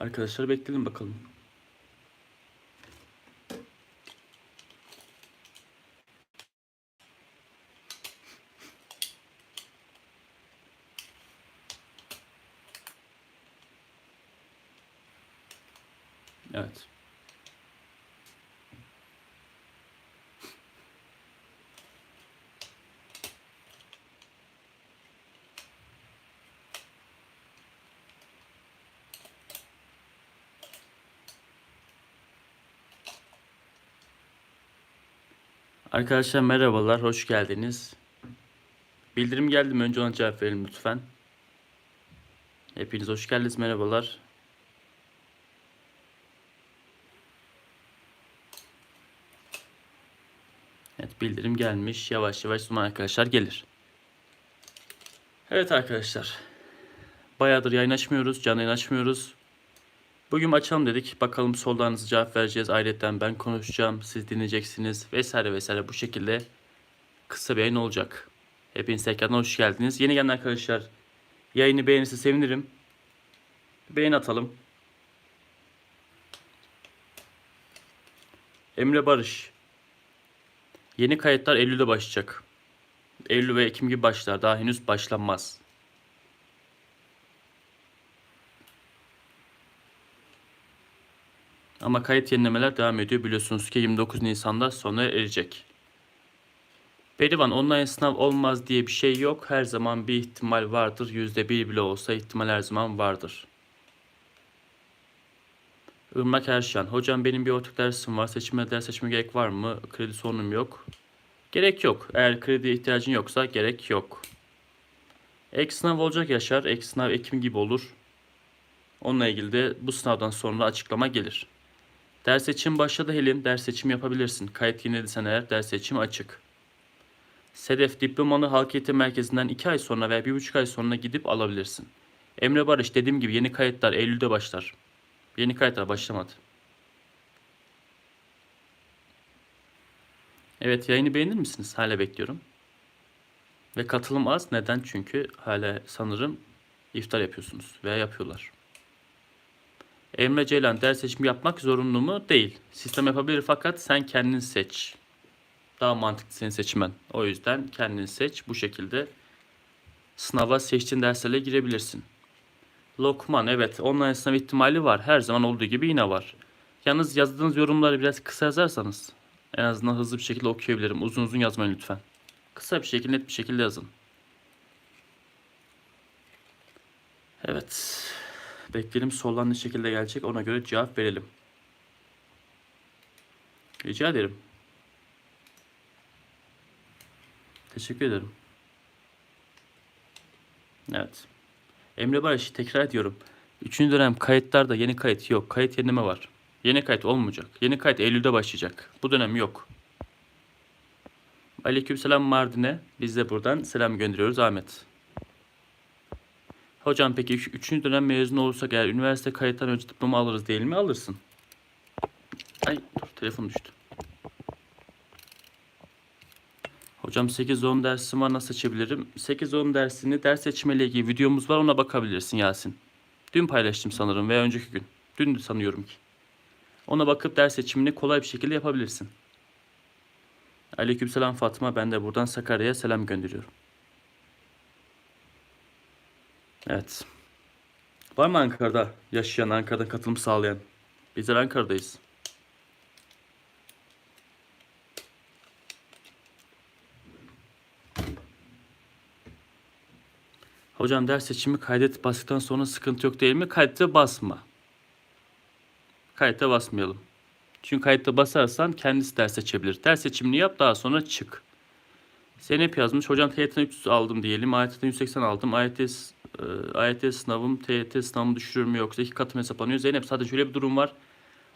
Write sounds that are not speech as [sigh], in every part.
Arkadaşlar bekleyelim bakalım. Evet. Arkadaşlar merhabalar, hoş geldiniz. Bildirim geldi mi? Önce ona cevap verin lütfen. Hepiniz hoş geldiniz, merhabalar. Evet, bildirim gelmiş. Yavaş yavaş zaman arkadaşlar gelir. Evet arkadaşlar. Bayağıdır yayın açmıyoruz, canlı yayın açmıyoruz. Bugün açalım dedik. Bakalım sorularınızı cevap vereceğiz. Ayrıca ben konuşacağım. Siz dinleyeceksiniz. Vesaire vesaire bu şekilde kısa bir yayın olacak. Hepiniz tekrardan hoş geldiniz. Yeni gelen arkadaşlar yayını beğenirse sevinirim. Beğen atalım. Emre Barış. Yeni kayıtlar Eylül'de başlayacak. Eylül ve Ekim gibi başlar. Daha henüz başlanmaz. Ama kayıt yenilemeler devam ediyor. Biliyorsunuz ki 29 Nisan'da sona erecek. Perivan online sınav olmaz diye bir şey yok. Her zaman bir ihtimal vardır. %1 bile olsa ihtimal her zaman vardır. Irmak Erşan. Hocam benim bir ortak dersim var. Seçime ders seçme gerek var mı? Kredi sorunum yok. Gerek yok. Eğer kredi ihtiyacın yoksa gerek yok. Ek sınav olacak Yaşar. Ek sınav Ekim gibi olur. Onunla ilgili de bu sınavdan sonra açıklama gelir. Ders seçim başladı Helin. Ders seçim yapabilirsin. Kayıt yenilediysen eğer ders seçim açık. Sedef diplomanı halk eğitim merkezinden 2 ay sonra veya 1,5 ay sonra gidip alabilirsin. Emre Barış dediğim gibi yeni kayıtlar Eylül'de başlar. Yeni kayıtlar başlamadı. Evet yayını beğenir misiniz? Hala bekliyorum. Ve katılım az. Neden? Çünkü hala sanırım iftar yapıyorsunuz veya yapıyorlar. Emre Ceylan ders seçimi yapmak zorunlu mu? Değil. Sistem yapabilir fakat sen kendin seç. Daha mantıklı senin seçmen. O yüzden kendin seç. Bu şekilde sınava seçtiğin derslerle girebilirsin. Lokman evet online sınav ihtimali var. Her zaman olduğu gibi yine var. Yalnız yazdığınız yorumları biraz kısa yazarsanız en azından hızlı bir şekilde okuyabilirim. Uzun uzun yazmayın lütfen. Kısa bir şekilde net bir şekilde yazın. Evet. Bekleyelim sorular ne şekilde gelecek ona göre cevap verelim. Rica ederim. Teşekkür ederim. Evet. Emre Barış tekrar ediyorum. Üçüncü dönem kayıtlarda yeni kayıt yok. Kayıt yenileme var. Yeni kayıt olmayacak. Yeni kayıt Eylül'de başlayacak. Bu dönem yok. Aleykümselam Mardin'e. Biz de buradan selam gönderiyoruz Ahmet. Hocam peki üç- üçüncü dönem mezun olursak eğer üniversite kayıttan önce diploma alırız değil mi? Alırsın. Ay dur telefon düştü. Hocam 8-10 dersim var nasıl seçebilirim? 8-10 dersini ders seçmeyle ilgili videomuz var ona bakabilirsin Yasin. Dün paylaştım sanırım veya önceki gün. Dün sanıyorum ki. Ona bakıp ders seçimini kolay bir şekilde yapabilirsin. Aleykümselam Fatma. Ben de buradan Sakarya'ya selam gönderiyorum. Evet. Var mı Ankara'da yaşayan, Ankara'dan katılım sağlayan? Bizler Ankara'dayız. Hocam ders seçimi kaydet bastıktan sonra sıkıntı yok değil mi? Kaydete basma. Kayıta basmayalım. Çünkü kayıtta basarsan kendisi ders seçebilir. Ders seçimini yap daha sonra çık. Zeynep yazmış. Hocam TYT'den 300 aldım diyelim. AYT'den 180 aldım. AYT, e, AYT sınavım TYT sınavımı düşürür mü yoksa iki katım hesaplanıyor. Zeynep zaten şöyle bir durum var.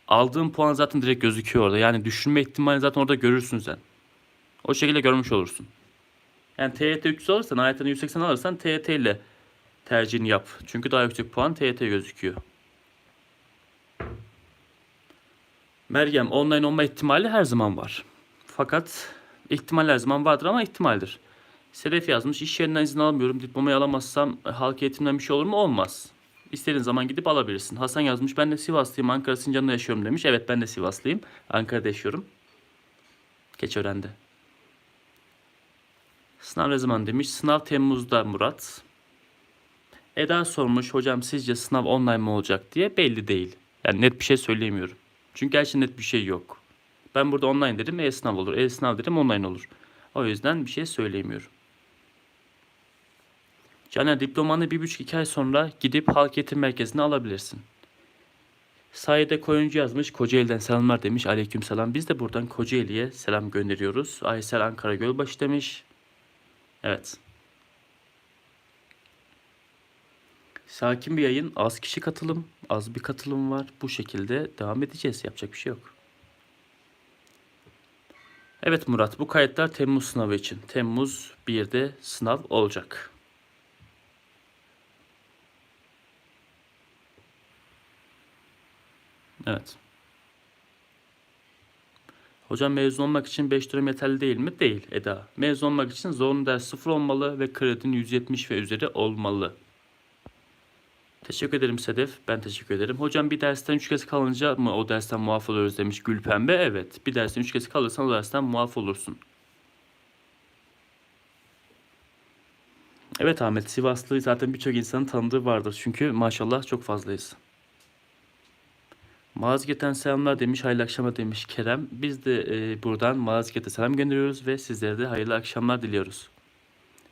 Aldığın puan zaten direkt gözüküyor orada. Yani düşürme ihtimali zaten orada görürsün sen. O şekilde görmüş olursun. Yani TYT 300 alırsan, AYT'den 180 alırsan TYT ile tercihini yap. Çünkü daha yüksek puan TYT gözüküyor. Meryem online olma ihtimali her zaman var. Fakat ihtimal her zaman vardır ama ihtimaldir. Sedef yazmış. İş yerinden izin almıyorum. Diplomayı alamazsam e, halk eğitimden bir şey olur mu? Olmaz. İstediğin zaman gidip alabilirsin. Hasan yazmış. Ben de Sivaslıyım. Ankara Sincan'da yaşıyorum demiş. Evet ben de Sivaslıyım. Ankara'da yaşıyorum. Keçiören'de. Sınav ne zaman demiş. Sınav Temmuz'da Murat. Eda sormuş. Hocam sizce sınav online mı olacak diye. Belli değil. Yani net bir şey söyleyemiyorum. Çünkü gerçekten net bir şey yok. Ben burada online dedim e-sınav olur. E-sınav dedim online olur. O yüzden bir şey söyleyemiyorum. Caner diplomanı bir buçuk iki ay sonra gidip halk eğitim merkezine alabilirsin. Sayede Koyuncu yazmış. Kocaeli'den selamlar demiş. Aleyküm selam. Biz de buradan Kocaeli'ye selam gönderiyoruz. Aysel Ankara Gölbaşı demiş. Evet. Sakin bir yayın. Az kişi katılım. Az bir katılım var. Bu şekilde devam edeceğiz. Yapacak bir şey yok. Evet Murat bu kayıtlar Temmuz sınavı için. Temmuz 1'de sınav olacak. Evet. Hocam mezun olmak için 5 dönem yeterli değil mi? Değil Eda. Mezun olmak için zorunlu ders 0 olmalı ve kredinin 170 ve üzeri olmalı. Teşekkür ederim Sedef. Ben teşekkür ederim. Hocam bir dersten 3 kez kalınca mı o dersten muaf oluyoruz demiş Gülpembe. Evet. Bir dersten 3 kez kalırsan o dersten muaf olursun. Evet Ahmet Sivaslı zaten birçok insanın tanıdığı vardır. Çünkü maşallah çok fazlayız. Malazgirt'ten selamlar demiş, hayırlı akşamlar demiş Kerem. Biz de e, buradan Malazgirt'e selam gönderiyoruz ve sizlere de hayırlı akşamlar diliyoruz.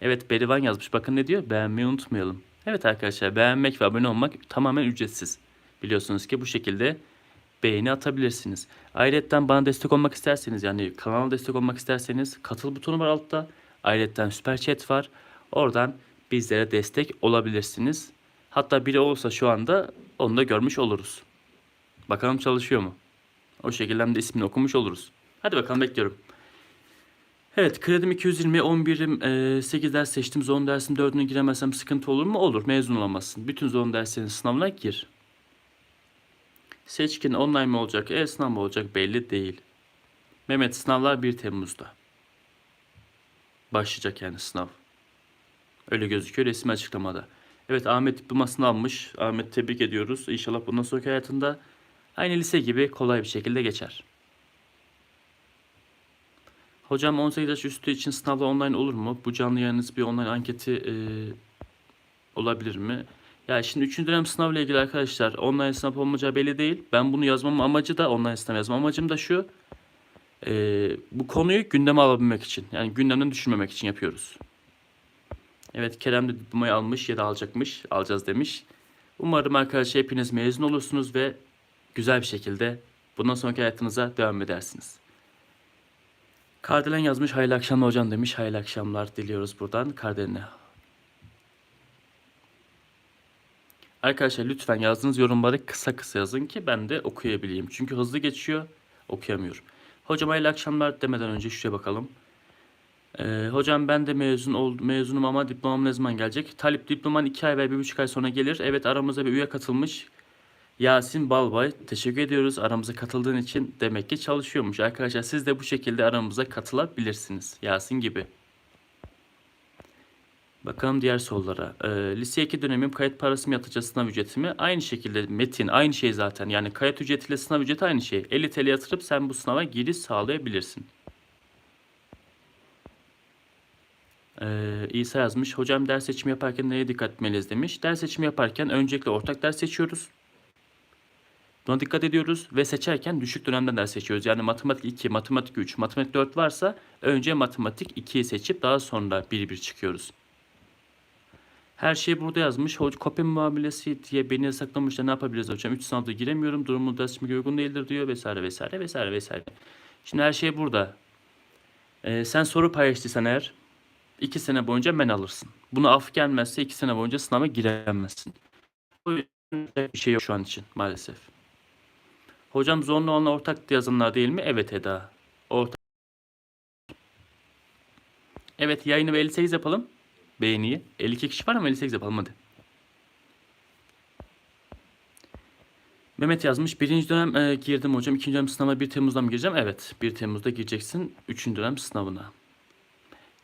Evet Berivan yazmış. Bakın ne diyor? Beğenmeyi unutmayalım. Evet arkadaşlar beğenmek ve abone olmak tamamen ücretsiz. Biliyorsunuz ki bu şekilde beğeni atabilirsiniz. Ayrıca bana destek olmak isterseniz yani kanala destek olmak isterseniz katıl butonu var altta. Ayrıca süper chat var. Oradan bizlere destek olabilirsiniz. Hatta biri olsa şu anda onu da görmüş oluruz. Bakalım çalışıyor mu? O şekilde hem de ismini okumuş oluruz. Hadi bakalım bekliyorum. Evet kredim 220 11'im e, 8 ders seçtim. Zorunlu dersin 4'üne giremezsem sıkıntı olur mu? Olur. Mezun olamazsın. Bütün zorunlu derslerin sınavına gir. Seçkin online mi olacak? E-sınav mı olacak? Belli değil. Mehmet sınavlar 1 Temmuz'da. Başlayacak yani sınav. Öyle gözüküyor resmi açıklamada. Evet Ahmet diplomasını almış. Ahmet tebrik ediyoruz. İnşallah bundan sonraki hayatında aynı lise gibi kolay bir şekilde geçer. Hocam 18 yaş üstü için sınavlar online olur mu? Bu canlı yayınınız bir online anketi e, olabilir mi? Ya şimdi 3. dönem sınavla ilgili arkadaşlar online sınav olmayacağı belli değil. Ben bunu yazmamın amacı da online sınav yazmam amacım da şu. E, bu konuyu gündeme alabilmek için. Yani gündemden düşürmemek için yapıyoruz. Evet Kerem de diplomayı almış ya da alacakmış. Alacağız demiş. Umarım arkadaşlar hepiniz mezun olursunuz ve güzel bir şekilde bundan sonraki hayatınıza devam edersiniz. Kardelen yazmış hayırlı akşamlar hocam demiş. Hayırlı akşamlar diliyoruz buradan Kardelen'e. Arkadaşlar lütfen yazdığınız yorumları kısa kısa yazın ki ben de okuyabileyim. Çünkü hızlı geçiyor okuyamıyorum. Hocam hayırlı akşamlar demeden önce şuraya bakalım. Ee, hocam ben de mezun oldum, mezunum ama diplomam ne zaman gelecek? Talip diploman 2 ay ve 1,5 ay sonra gelir. Evet aramıza bir üye katılmış. Yasin Balbay teşekkür ediyoruz aramıza katıldığın için. Demek ki çalışıyormuş. Arkadaşlar siz de bu şekilde aramıza katılabilirsiniz. Yasin gibi. Bakalım diğer sorulara. Ee, lise 2 dönemim kayıt parası mı yatıracağız sınav ücreti mi? Aynı şekilde metin aynı şey zaten. Yani kayıt ücretiyle sınav ücreti aynı şey. 50 TL yatırıp sen bu sınava giriş sağlayabilirsin. Ee, İsa yazmış. Hocam ders seçimi yaparken neye dikkat etmeliyiz demiş. Ders seçimi yaparken öncelikle ortak ders seçiyoruz. Buna dikkat ediyoruz ve seçerken düşük dönemden ders seçiyoruz. Yani matematik 2, matematik 3, matematik 4 varsa önce matematik 2'yi seçip daha sonra 1-1 çıkıyoruz. Her şey burada yazmış. Kopya muamelesi diye beni yasaklamışlar. Ne yapabiliriz hocam? 3 sınavda giremiyorum. Durumu dersime uygun değildir diyor vesaire vesaire vesaire vesaire. Şimdi her şey burada. Ee, sen soru paylaştıysan eğer 2 sene boyunca men alırsın. Bunu af gelmezse 2 sene boyunca sınava giremezsin. O bir şey yok şu an için maalesef. Hocam zorunlu olan ortak yazanlar değil mi? Evet Eda. Ortak. Evet yayını ve 58 yapalım. Beğeniyi. 52 kişi var ama 58 yapalım hadi. Mehmet yazmış. Birinci dönem e, girdim hocam. İkinci dönem sınava 1 Temmuz'da mı gireceğim? Evet. 1 Temmuz'da gireceksin. Üçüncü dönem sınavına.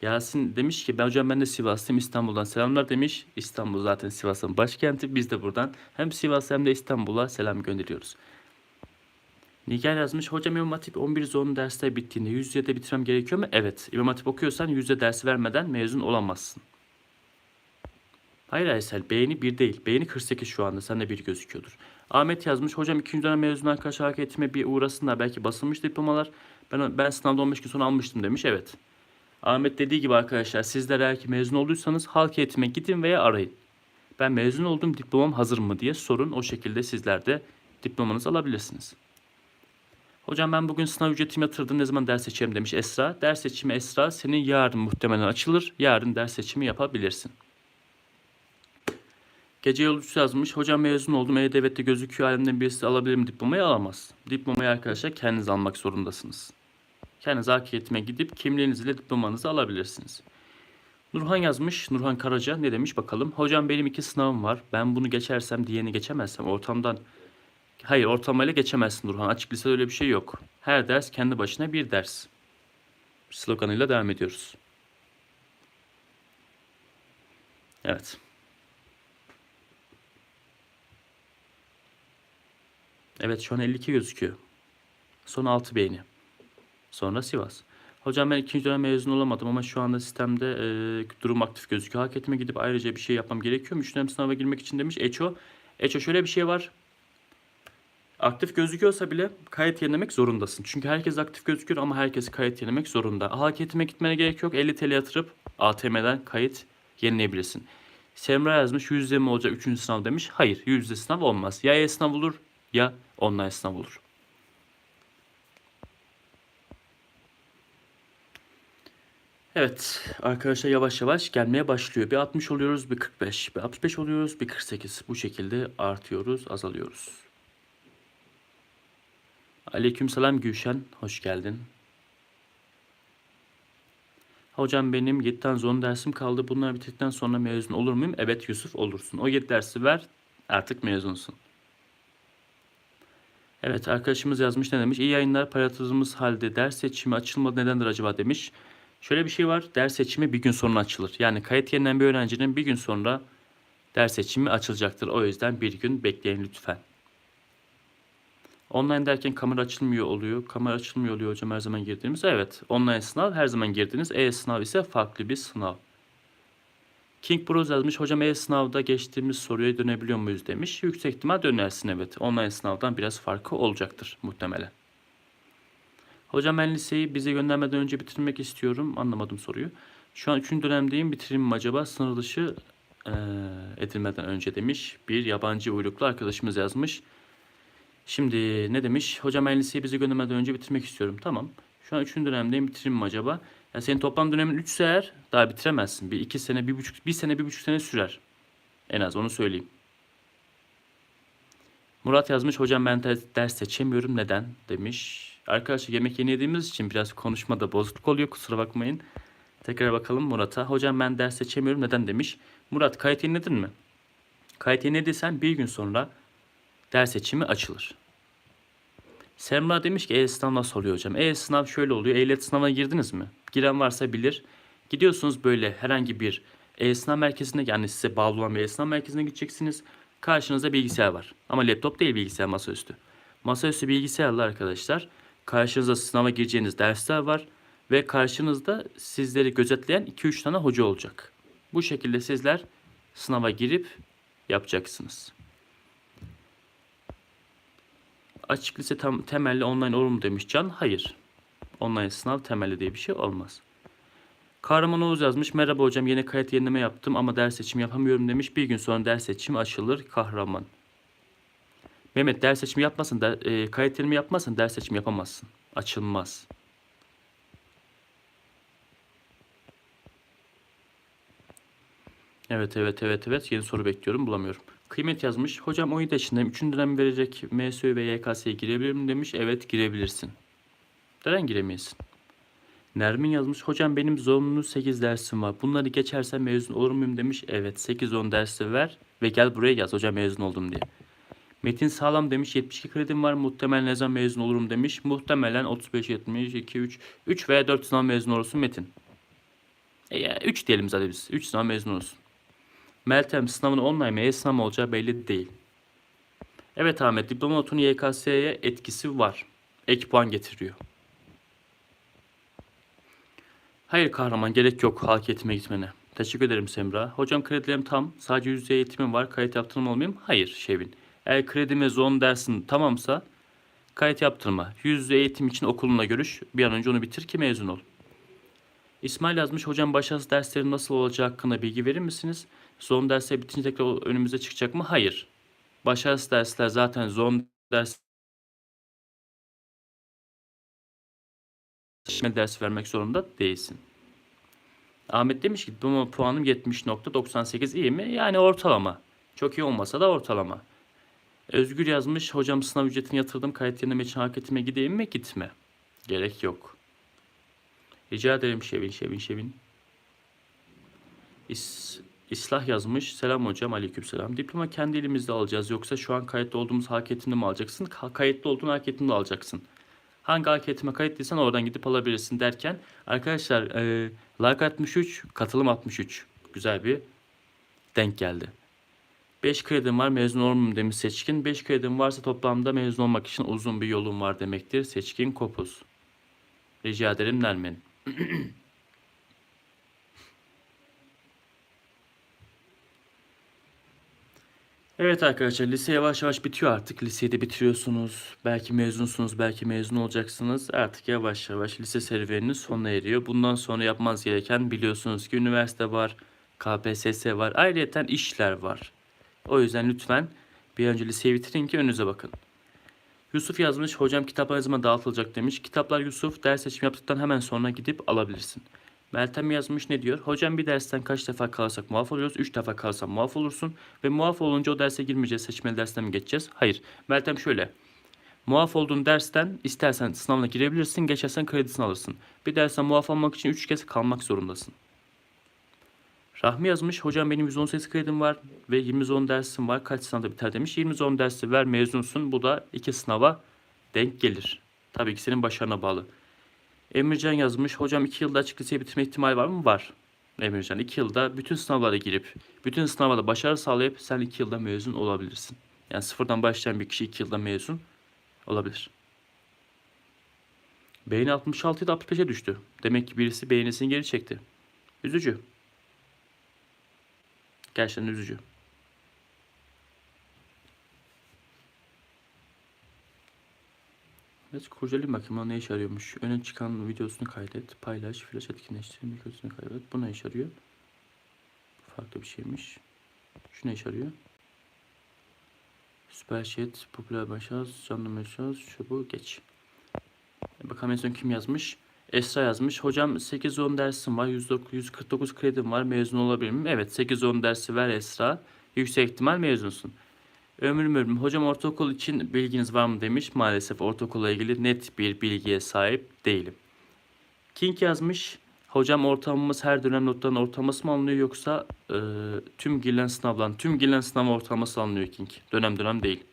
Yasin demiş ki ben hocam ben de Sivaslıyım İstanbul'dan selamlar demiş. İstanbul zaten Sivas'ın başkenti. Biz de buradan hem Sivas hem de İstanbul'a selam gönderiyoruz. Nigar yazmış. Hocam İmam Hatip 11 zorunlu dersler bittiğinde de bitirmem gerekiyor mu? Evet. İmam Hatip okuyorsan yüze dersi vermeden mezun olamazsın. Hayır Aysel beğeni bir değil. Beğeni 48 şu anda. Sende bir gözüküyordur. Ahmet yazmış. Hocam ikinci dönem mezun arkadaşlar hareket etme bir uğrasınlar. Belki basılmış diplomalar. Ben, ben sınavda 15 gün sonra almıştım demiş. Evet. Ahmet dediği gibi arkadaşlar sizler eğer ki mezun olduysanız halk eğitime gidin veya arayın. Ben mezun oldum diplomam hazır mı diye sorun. O şekilde sizler de diplomanızı alabilirsiniz. Hocam ben bugün sınav ücretimi yatırdım ne zaman ders seçerim demiş Esra. Ders seçimi Esra senin yarın muhtemelen açılır. Yarın ders seçimi yapabilirsin. Gece yolcusu yazmış. Hocam mezun oldum. E-Devlet'te gözüküyor. Halimden birisi alabilir mi diplomayı? Alamaz. Diplomayı arkadaşlar kendiniz almak zorundasınız. Kendiniz hak eğitime gidip kimliğinizle diplomanızı alabilirsiniz. Nurhan yazmış. Nurhan Karaca ne demiş bakalım. Hocam benim iki sınavım var. Ben bunu geçersem diğerini geçemezsem ortamdan Hayır ortalamayla geçemezsin Nurhan. Açık lisede öyle bir şey yok. Her ders kendi başına bir ders. Sloganıyla devam ediyoruz. Evet. Evet şu an 52 gözüküyor. Son 6 beğeni. Sonra Sivas. Hocam ben ikinci dönem mezun olamadım ama şu anda sistemde e, durum aktif gözüküyor. Hak etme gidip ayrıca bir şey yapmam gerekiyor mu? Üç dönem sınava girmek için demiş Eço. Eço şöyle bir şey var. Aktif gözüküyorsa bile kayıt yenilemek zorundasın. Çünkü herkes aktif gözüküyor ama herkes kayıt yenilemek zorunda. Hak etme gitmene gerek yok. 50 TL yatırıp ATM'den kayıt yenileyebilirsin. Semra yazmış yüzde mi olacak 3. sınav demiş. Hayır yüzde sınav olmaz. Ya e-sınav olur ya online sınav olur. Evet arkadaşlar yavaş yavaş gelmeye başlıyor. Bir 60 oluyoruz, bir 45, bir 65 oluyoruz, bir 48. Bu şekilde artıyoruz, azalıyoruz. Aleykümselam Gülşen, hoş geldin. Hocam benim 7 tane zorunlu dersim kaldı. Bunlar bittikten sonra mezun olur muyum? Evet Yusuf olursun. O 7 dersi ver, artık mezunsun. Evet arkadaşımız yazmış ne demiş? İyi yayınlar paylaştığımız halde ders seçimi açılmadı nedendir acaba demiş. Şöyle bir şey var. Ders seçimi bir gün sonra açılır. Yani kayıt yeniden bir öğrencinin bir gün sonra ders seçimi açılacaktır. O yüzden bir gün bekleyin lütfen. Online derken kamera açılmıyor oluyor. Kamera açılmıyor oluyor hocam her zaman girdiğimiz. Evet. Online sınav her zaman girdiğiniz. E-sınav ise farklı bir sınav. King Bros yazmış. Hocam e-sınavda geçtiğimiz soruya dönebiliyor muyuz demiş. Yüksek ihtimal dönersin evet. Online sınavdan biraz farkı olacaktır muhtemelen. Hocam ben liseyi bize göndermeden önce bitirmek istiyorum. Anlamadım soruyu. Şu an 3. dönemdeyim. Bitireyim mi acaba? Sınır dışı e, edilmeden önce demiş. Bir yabancı uyruklu arkadaşımız yazmış. Şimdi ne demiş? Hocam ben liseyi bize göndermeden önce bitirmek istiyorum. Tamam. Şu an 3. dönemdeyim. Bitireyim mi acaba? Ya senin toplam dönemin 3 ise eğer daha bitiremezsin. Bir iki sene, bir buçuk, bir sene, bir buçuk sene sürer. En az onu söyleyeyim. Murat yazmış hocam ben ders seçemiyorum neden demiş. Arkadaşlar yemek yeni yediğimiz için biraz konuşmada bozukluk oluyor kusura bakmayın. Tekrar bakalım Murat'a. Hocam ben ders seçemiyorum neden demiş. Murat kayıt yeniledin mi? Kayıt yenilediysen bir gün sonra ders seçimi açılır. Semra demiş ki e-sınav nasıl oluyor hocam? E-sınav şöyle oluyor. Ehliyet sınavına girdiniz mi? Giren varsa bilir. Gidiyorsunuz böyle herhangi bir e-sınav merkezine yani size bağlı olan bir e-sınav merkezine gideceksiniz. Karşınızda bilgisayar var. Ama laptop değil bilgisayar masaüstü. Masaüstü bilgisayarla arkadaşlar karşınızda sınava gireceğiniz dersler var. Ve karşınızda sizleri gözetleyen 2-3 tane hoca olacak. Bu şekilde sizler sınava girip yapacaksınız. Açık lise tam, temelli online olur mu demiş Can. Hayır. Online sınav temelli diye bir şey olmaz. Kahraman Oğuz yazmış. Merhaba hocam yeni kayıt yenileme yaptım ama ders seçimi yapamıyorum demiş. Bir gün sonra ders seçimi açılır. Kahraman. Mehmet ders seçimi yapmasın. Der, e, kayıt yenileme yapmazsan ders seçimi yapamazsın. Açılmaz. Evet evet evet evet yeni soru bekliyorum bulamıyorum. Kıymet yazmış. Hocam 17 yaşındayım. 3. dönem verecek MSÖ ve YKS'ye girebilir miyim demiş. Evet girebilirsin. Neden giremeyesin? Nermin yazmış. Hocam benim zorunlu 8 dersim var. Bunları geçersem mezun olur muyum demiş. Evet 8-10 dersi ver ve gel buraya yaz hocam mezun oldum diye. Metin sağlam demiş 72 kredim var muhtemelen ne zaman mezun olurum demiş. Muhtemelen 35 72 3 3 veya 4 sınav mezun olursun Metin. E, 3 diyelim zaten biz. 3 sınav mezun olsun. Meltem sınavın online mi e-sınav olacağı belli değil. Evet Ahmet diploma notunun YKS'ye etkisi var. Ek puan getiriyor. Hayır kahraman gerek yok halk eğitime gitmene. Teşekkür ederim Semra. Hocam kredilerim tam. Sadece yüzde eğitimim var. Kayıt yaptırmam mıyım? Hayır Şevin. Eğer kredi ve zon dersin tamamsa kayıt yaptırma. Yüzde eğitim için okuluna görüş. Bir an önce onu bitir ki mezun ol. İsmail yazmış. Hocam başarısız derslerin nasıl olacağı hakkında bilgi verir misiniz? Zon dersleri bitince tekrar önümüze çıkacak mı? Hayır. Başarısız dersler zaten zon ders dersi vermek zorunda değilsin. Ahmet demiş ki bu puanım 70.98 iyi mi? Yani ortalama. Çok iyi olmasa da ortalama. Özgür yazmış hocam sınav ücretini yatırdım kayıt yerine meçhul hareketime gideyim mi? Gitme. Gerek yok. Rica ederim Şevin Şevin Şevin. İs, İslah yazmış. Selam hocam aleykümselam. Diploma kendi elimizde alacağız yoksa şu an kayıtlı olduğumuz hak eğitimde mi alacaksın? Ka- kayıtlı olduğun hak eğitimde alacaksın. Hangi hak eğitime kayıtlıysan oradan gidip alabilirsin derken arkadaşlar e, like 63 katılım 63 güzel bir denk geldi. 5 kredim var mezun muyum demiş seçkin. 5 kredim varsa toplamda mezun olmak için uzun bir yolun var demektir. Seçkin kopuz. Rica ederim Nermin. [clears throat] Evet arkadaşlar lise yavaş yavaş bitiyor artık. Liseyi de bitiriyorsunuz. Belki mezunsunuz, belki mezun olacaksınız. Artık yavaş yavaş lise serüveniniz sona eriyor. Bundan sonra yapmanız gereken biliyorsunuz ki üniversite var, KPSS var, ayrıyeten işler var. O yüzden lütfen bir önce liseyi bitirin ki önünüze bakın. Yusuf yazmış, hocam kitaplar ne zaman dağıtılacak demiş. Kitaplar Yusuf ders seçimi yaptıktan hemen sonra gidip alabilirsin. Meltem yazmış ne diyor? Hocam bir dersten kaç defa kalırsak muaf oluyoruz? 3 defa kalırsan muaf olursun. Ve muaf olunca o derse girmeyeceğiz. Seçmeli dersten mi geçeceğiz? Hayır. Meltem şöyle. Muaf olduğun dersten istersen sınavına girebilirsin. Geçersen kredisini alırsın. Bir dersten muaf olmak için 3 kez kalmak zorundasın. Rahmi yazmış. Hocam benim 110 sayısı kredim var ve 20 zon dersim var. Kaç sınavda biter demiş. 20 zon dersi ver mezunsun. Bu da iki sınava denk gelir. Tabii ki senin başarına bağlı. Emircan yazmış. Hocam 2 yılda açık liseyi bitirme ihtimali var mı? Var. Emircan 2 yılda bütün sınavlara girip, bütün sınavlarda başarı sağlayıp sen 2 yılda mezun olabilirsin. Yani sıfırdan başlayan bir kişi 2 yılda mezun olabilir. Beğeni 66 ile 65'e düştü. Demek ki birisi beğenisini geri çekti. Üzücü. Gerçekten üzücü. Evet kurcalayayım bakayım o ne işe yarıyormuş. Öne çıkan videosunu kaydet, paylaş, flash etkinleştir, mikrosunu kaydet. Bu ne işe yarıyor? Farklı bir şeymiş. Şu ne işe yarıyor? Süper chat, popüler başaz, canlı mesaj, şu bu geç. E, Bakalım en son kim yazmış? Esra yazmış. Hocam 8-10 dersim var. 109 149 kredim var. Mezun olabilir miyim? Evet 8-10 dersi ver Esra. Yüksek ihtimal mezunsun. Ömrüm ömrüm. Hocam ortaokul için bilginiz var mı demiş. Maalesef ortaokulla ilgili net bir bilgiye sahip değilim. King yazmış. Hocam ortalamamız her dönem notların ortalaması mı alınıyor yoksa e, tüm girilen sınavların tüm girilen sınav ortalaması alınıyor King. Dönem dönem değil.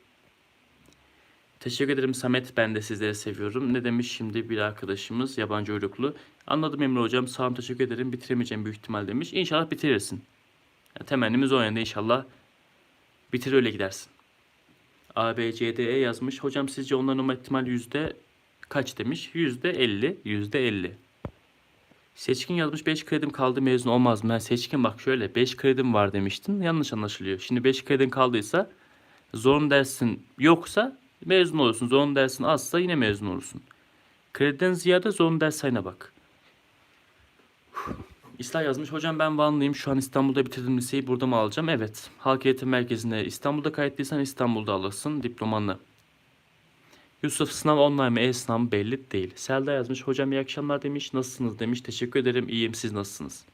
Teşekkür ederim Samet. Ben de sizleri seviyorum. Ne demiş şimdi bir arkadaşımız yabancı uyruklu. Anladım Emre hocam. Sağ olun teşekkür ederim. Bitiremeyeceğim büyük ihtimal demiş. İnşallah bitirirsin. Yani temennimiz o yönde inşallah. Bitir öyle gidersin. A, B, C, D, E yazmış. Hocam sizce onların olma ihtimali yüzde kaç demiş? Yüzde 50. Yüzde 50. Seçkin yazmış 5 kredim kaldı mezun olmaz mı? Ha, seçkin bak şöyle 5 kredim var demiştin. Yanlış anlaşılıyor. Şimdi 5 kredin kaldıysa zorun dersin yoksa mezun olursun. Zorun dersin azsa yine mezun olursun. Krediden ziyade zorun ders sayına bak. İslah yazmış. Hocam ben Vanlıyım. Şu an İstanbul'da bitirdim liseyi. Burada mı alacağım? Evet. Halk Eğitim Merkezi'ne İstanbul'da kayıtlıysan İstanbul'da alırsın diplomanı. Yusuf sınav online mi e-sınav belli değil. Selda yazmış. Hocam iyi akşamlar demiş. Nasılsınız demiş. Teşekkür ederim. İyiyim. Siz nasılsınız?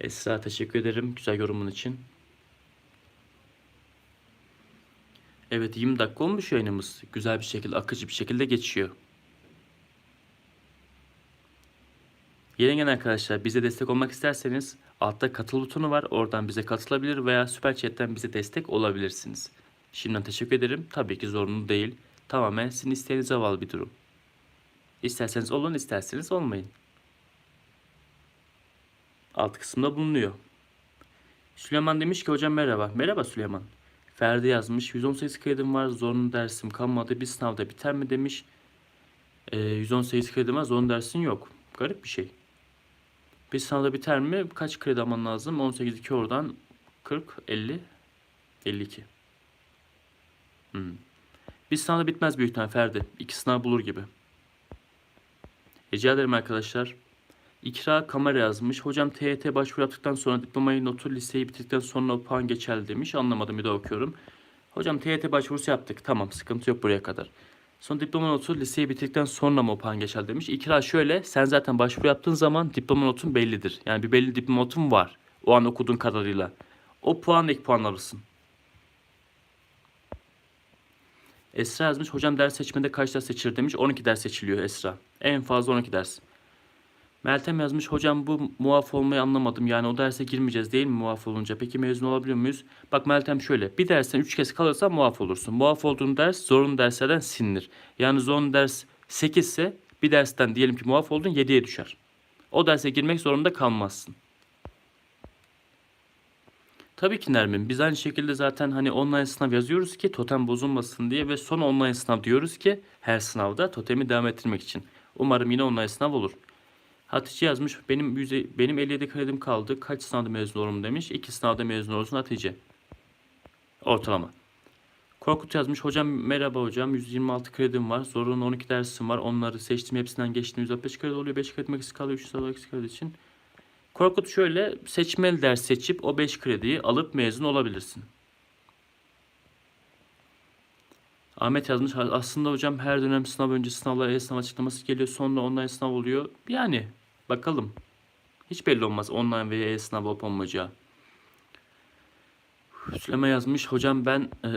Esra teşekkür ederim. Güzel yorumun için. Evet 20 dakika olmuş yayınımız. Güzel bir şekilde, akıcı bir şekilde geçiyor. Yeni gelen arkadaşlar bize destek olmak isterseniz altta katıl butonu var. Oradan bize katılabilir veya Süper Chat'ten bize destek olabilirsiniz. Şimdiden teşekkür ederim. Tabii ki zorunlu değil. Tamamen sizin isteğinize bağlı bir durum. İsterseniz olun, isterseniz olmayın. alt kısımda bulunuyor. Süleyman demiş ki hocam merhaba. Merhaba Süleyman. Ferdi yazmış. 118 kredim var. Zorunlu dersim kalmadı. Bir sınavda biter mi demiş. Ee, 118 kredim var. Zorunlu dersin yok. Garip bir şey. Bir sınavda biter mi? Kaç kredi alman lazım? 18 2 oradan 40 50 52. Hmm. Bir sınavda bitmez büyük ihtimal Ferdi. İki sınav bulur gibi. Rica ederim arkadaşlar. İkra kamera yazmış. Hocam TYT başvuru yaptıktan sonra diplomayı notu liseyi bitirdikten sonra o puan geçerli demiş. Anlamadım bir daha okuyorum. Hocam TYT başvurusu yaptık. Tamam sıkıntı yok buraya kadar. Son diploma notu liseyi bitirdikten sonra mı o puan geçerli demiş. İkra şöyle sen zaten başvuru yaptığın zaman diploma notun bellidir. Yani bir belli diploma notun var. O an okuduğun kadarıyla. O puan ek puan alırsın. Esra yazmış. Hocam ders seçmede kaç ders seçilir demiş. 12 ders seçiliyor Esra. En fazla 12 ders. Meltem yazmış. Hocam bu muaf olmayı anlamadım. Yani o derse girmeyeceğiz değil mi muaf olunca? Peki mezun olabiliyor muyuz? Bak Meltem şöyle. Bir dersten 3 kez kalırsan muaf olursun. Muaf olduğun ders zorunlu derslerden silinir. Yani zorunlu ders 8 ise bir dersten diyelim ki muaf oldun 7'ye düşer. O derse girmek zorunda kalmazsın. Tabii ki Nermin. Biz aynı şekilde zaten hani online sınav yazıyoruz ki totem bozulmasın diye ve son online sınav diyoruz ki her sınavda totemi devam ettirmek için. Umarım yine online sınav olur. Hatice yazmış. Benim yüze, benim 57 kredim kaldı. Kaç sınavda mezun olurum demiş. İki sınavda mezun olursun Hatice. Ortalama. Korkut yazmış. Hocam merhaba hocam. 126 kredim var. Zorunlu 12 dersim var. Onları seçtim. Hepsinden geçtim. 165 kredi oluyor. 5 kredi eksik kalıyor. 3 sınavda eksik kredi için. Korkut şöyle seçmeli ders seçip o 5 krediyi alıp mezun olabilirsin. Ahmet yazmış aslında hocam her dönem sınav önce sınavlar e-sınav açıklaması geliyor sonra online sınav oluyor. Yani bakalım. Hiç belli olmaz online veya e-sınav olup olmayacağı. Süleyman yazmış hocam ben e,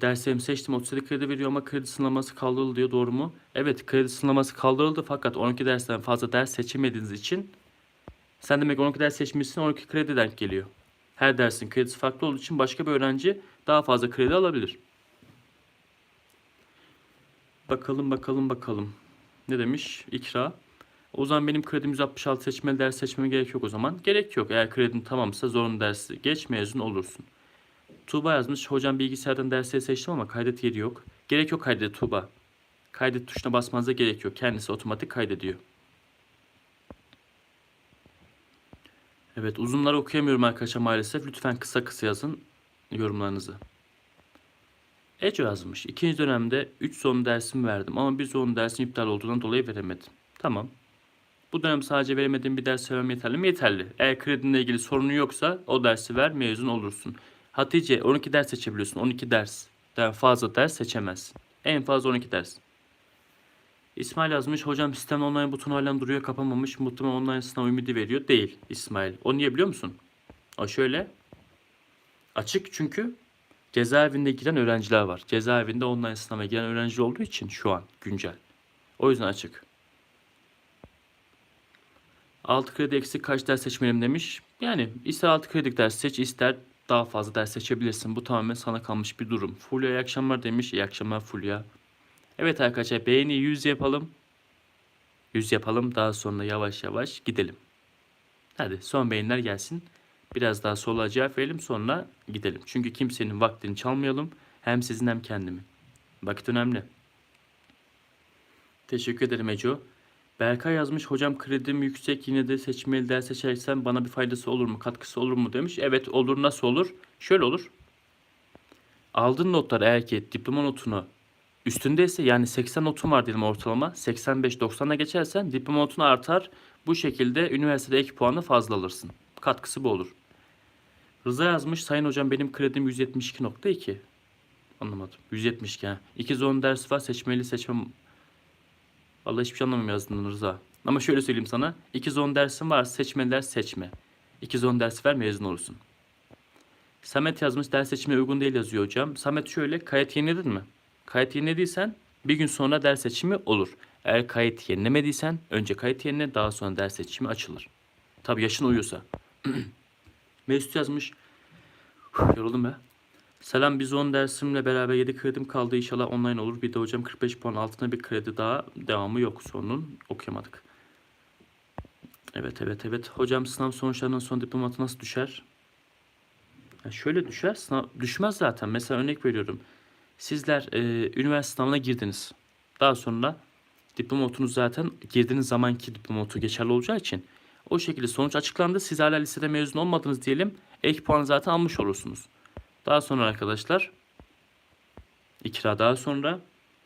derslerimi seçtim 37 kredi veriyor ama kredi sınavması kaldırıldı diyor doğru mu? Evet kredi sınavması kaldırıldı fakat 12 dersten fazla ders seçemediğiniz için sen demek 12 ders seçmişsin 12 kredi denk geliyor. Her dersin kredisi farklı olduğu için başka bir öğrenci daha fazla kredi alabilir. Bakalım bakalım bakalım. Ne demiş? İkra. O zaman benim kredim 166 seçmeli ders seçmeme gerek yok o zaman. Gerek yok. Eğer kredin tamamsa zorunlu dersi geç mezun olursun. Tuğba yazmış. Hocam bilgisayardan dersleri seçtim ama kaydet yeri yok. Gerek yok kaydet Tuğba. Kaydet tuşuna basmanıza gerek yok. Kendisi otomatik kaydediyor. Evet uzunları okuyamıyorum arkadaşlar maalesef. Lütfen kısa kısa yazın yorumlarınızı. Ece yazmış. İkinci dönemde 3 son dersimi verdim ama bir son dersim iptal olduğundan dolayı veremedim. Tamam. Bu dönem sadece veremediğim bir ders vermem yeterli mi? Yeterli. Eğer kredinle ilgili sorunu yoksa o dersi ver mezun olursun. Hatice 12 ders seçebiliyorsun. 12 ders. Daha fazla ders seçemezsin. En fazla 12 ders. İsmail yazmış. Hocam sistem online butonu halen duruyor kapamamış. Muhtemelen online sınav ümidi veriyor. Değil İsmail. O niye biliyor musun? O şöyle. Açık çünkü cezaevinde giren öğrenciler var. Cezaevinde online sınava giren öğrenci olduğu için şu an güncel. O yüzden açık. 6 kredi eksik kaç ders seçmeliyim demiş. Yani ister 6 kredi ders seç ister daha fazla ders seçebilirsin. Bu tamamen sana kalmış bir durum. Fulya iyi akşamlar demiş. İyi akşamlar Fulya. Evet arkadaşlar beğeni 100 yapalım. 100 yapalım daha sonra yavaş yavaş gidelim. Hadi son beğeniler gelsin. Biraz daha sola cevap verelim sonra gidelim. Çünkü kimsenin vaktini çalmayalım. Hem sizin hem kendimi. Vakit önemli. Teşekkür ederim Eco. Berkay yazmış hocam kredim yüksek yine de seçmeli ders seçersem bana bir faydası olur mu katkısı olur mu demiş. Evet olur nasıl olur? Şöyle olur. Aldığın notlar eğer ki diploma notunu üstündeyse yani 80 notun var diyelim ortalama 85-90'a geçersen diploma notun artar. Bu şekilde üniversitede ek puanı fazla alırsın. Katkısı bu olur. Rıza yazmış sayın hocam benim kredim 172.2. Anlamadım. 172 ha. İki zon ders var seçmeli seçmem Vallahi hiçbir şey anlamıyorum yazdığın Rıza. Ama şöyle söyleyeyim sana. İki zon dersin var seçmeli ders seçme. İki zon ders ver mezun olursun. Samet yazmış ders seçmeye uygun değil yazıyor hocam. Samet şöyle kayıt yeniledin mi? Kayıt yenilediysen bir gün sonra ders seçimi olur. Eğer kayıt yenilemediysen önce kayıt yenile daha sonra ders seçimi açılır. Tabi yaşın uyuyorsa. [clears throat] Mesut yazmış. Yoruldum be. Selam biz 10 dersimle beraber 7 kredim kaldı inşallah online olur. Bir de hocam 45 puan altına bir kredi daha devamı yok sonunun okuyamadık. Evet evet evet. Hocam sınav sonuçlarından sonra diplomatı nasıl düşer? Ya şöyle düşer. Sınav düşmez zaten. Mesela örnek veriyorum. Sizler e, üniversite sınavına girdiniz. Daha sonra diploma notunuz zaten girdiğiniz zamanki diploma notu geçerli olacağı için o şekilde sonuç açıklandı. Siz hala lisede mezun olmadınız diyelim. Ek puanı zaten almış olursunuz. Daha sonra arkadaşlar iki daha sonra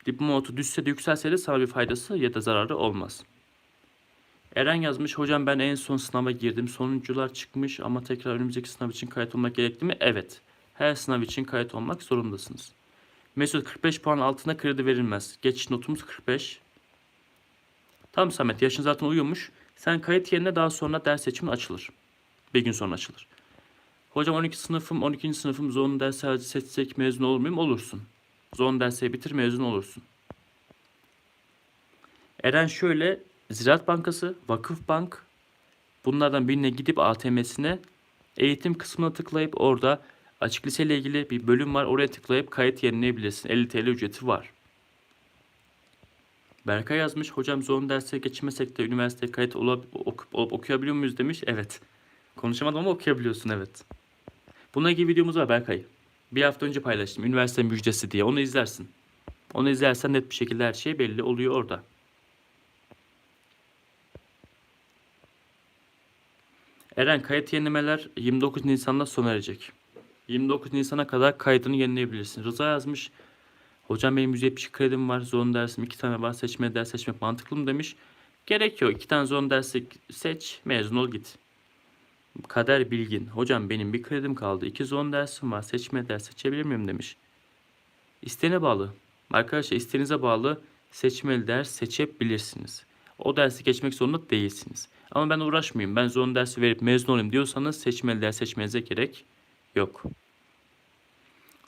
diploma notu düşse de yükselse de sana bir faydası ya da zararı olmaz. Eren yazmış hocam ben en son sınava girdim. Sonuncular çıkmış ama tekrar önümüzdeki sınav için kayıt olmak gerekli mi? Evet. Her sınav için kayıt olmak zorundasınız. Mesut 45 puan altına kredi verilmez. Geçiş notumuz 45. Tamam Samet yaşın zaten uyuyormuş. Sen kayıt yerine daha sonra ders seçimi açılır. Bir gün sonra açılır. Hocam 12 sınıfım 12. sınıfım zorunlu ders sadece seçsek mezun olur muyum? Olursun. Zorunlu dersi bitir mezun olursun. Eren şöyle Ziraat Bankası, Vakıf Bank bunlardan birine gidip ATM'sine eğitim kısmına tıklayıp orada açık lise ile ilgili bir bölüm var. Oraya tıklayıp kayıt yenileyebilirsin. 50 TL ücreti var. Berkay yazmış. Hocam zorunlu derse geçmesek de üniversiteye kayıt olup, ok- olup okuyabiliyor muyuz demiş. Evet. Konuşamadım ama okuyabiliyorsun evet. Buna ilgili videomuz var Berkay. Bir hafta önce paylaştım. Üniversite müjdesi diye. Onu izlersin. Onu izlersen net bir şekilde her şey belli oluyor orada. Eren kayıt yenilemeler 29 Nisan'da sona erecek. 29 Nisan'a kadar kaydını yenileyebilirsin. Rıza yazmış. Hocam benim 170 kredim var. Zorunlu dersim 2 tane var. Seçmeye ders seçmek mantıklı mı demiş. Gerek yok. 2 tane zorunlu dersi seç. Mezun ol git. Kader Bilgin. Hocam benim bir kredim kaldı. 2 zorunlu dersim var. Seçmeye ders seçebilir miyim demiş. İsteğine bağlı. Arkadaşlar isteğinize bağlı seçmeli ders seçebilirsiniz. O dersi geçmek zorunda değilsiniz. Ama ben uğraşmayayım. Ben zorunlu dersi verip mezun olayım diyorsanız seçmeli ders seçmenize gerek yok.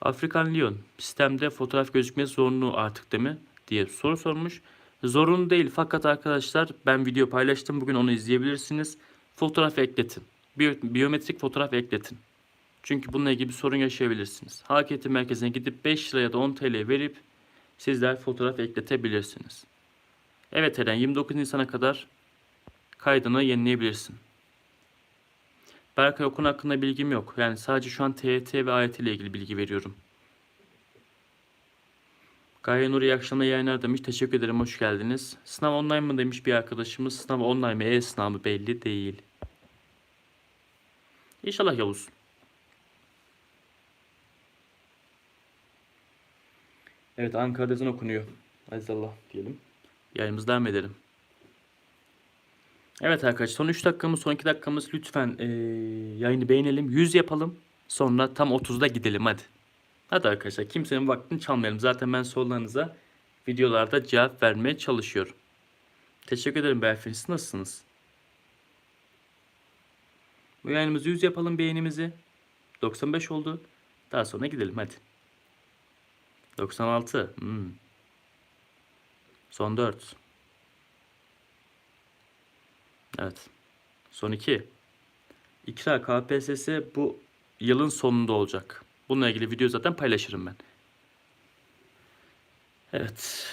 Afrikan Lyon sistemde fotoğraf gözükmesi zorunlu artık değil mi? diye soru sormuş. Zorunlu değil fakat arkadaşlar ben video paylaştım bugün onu izleyebilirsiniz. Fotoğraf ekletin. Biyo- biyometrik fotoğraf ekletin. Çünkü bununla ilgili bir sorun yaşayabilirsiniz. Hakiyeti merkezine gidip 5 lira ya da 10 TL verip sizler fotoğraf ekletebilirsiniz. Evet Eren 29 Nisan'a kadar kaydını yenileyebilirsin. Berkay Okun hakkında bilgim yok. Yani sadece şu an TYT ve AYT ile ilgili bilgi veriyorum. Gaye Nur iyi akşamlar yayınlar demiş. Teşekkür ederim. Hoş geldiniz. Sınav online mı demiş bir arkadaşımız. Sınav online mi? E-sınav mı? Belli değil. İnşallah Yavuz. Evet Ankara'da ezan okunuyor. Azizallah diyelim. Yayınımızı devam edelim. Evet arkadaşlar son 3 dakikamız son 2 dakikamız lütfen eee, yayını beğenelim. 100 yapalım. Sonra tam 30'da gidelim hadi. Hadi arkadaşlar kimsenin vaktini çalmayalım. Zaten ben sorularınıza videolarda cevap vermeye çalışıyorum. Teşekkür ederim Berfin. Nasılsınız? Bu yayınımızı 100 yapalım beğenimizi. 95 oldu. Daha sonra gidelim hadi. 96. Hmm. Son 4. Evet. Son 2. İkra KPSS bu yılın sonunda olacak. Bununla ilgili video zaten paylaşırım ben. Evet.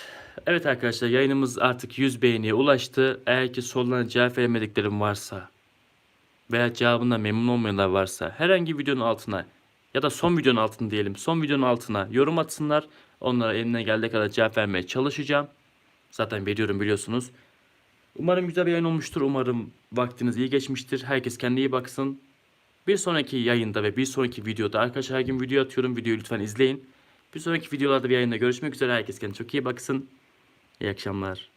Evet arkadaşlar yayınımız artık 100 beğeniye ulaştı. Eğer ki sorularına cevap veremediklerim varsa veya cevabından memnun olmayanlar varsa herhangi videonun altına ya da son videonun altına diyelim. Son videonun altına yorum atsınlar. Onlara eline geldiği kadar cevap vermeye çalışacağım. Zaten veriyorum biliyorsunuz. Umarım güzel bir yayın olmuştur. Umarım vaktiniz iyi geçmiştir. Herkes kendine iyi baksın. Bir sonraki yayında ve bir sonraki videoda arkadaşlar her gün video atıyorum. Videoyu lütfen izleyin. Bir sonraki videolarda bir yayında görüşmek üzere. Herkes kendine çok iyi baksın. İyi akşamlar.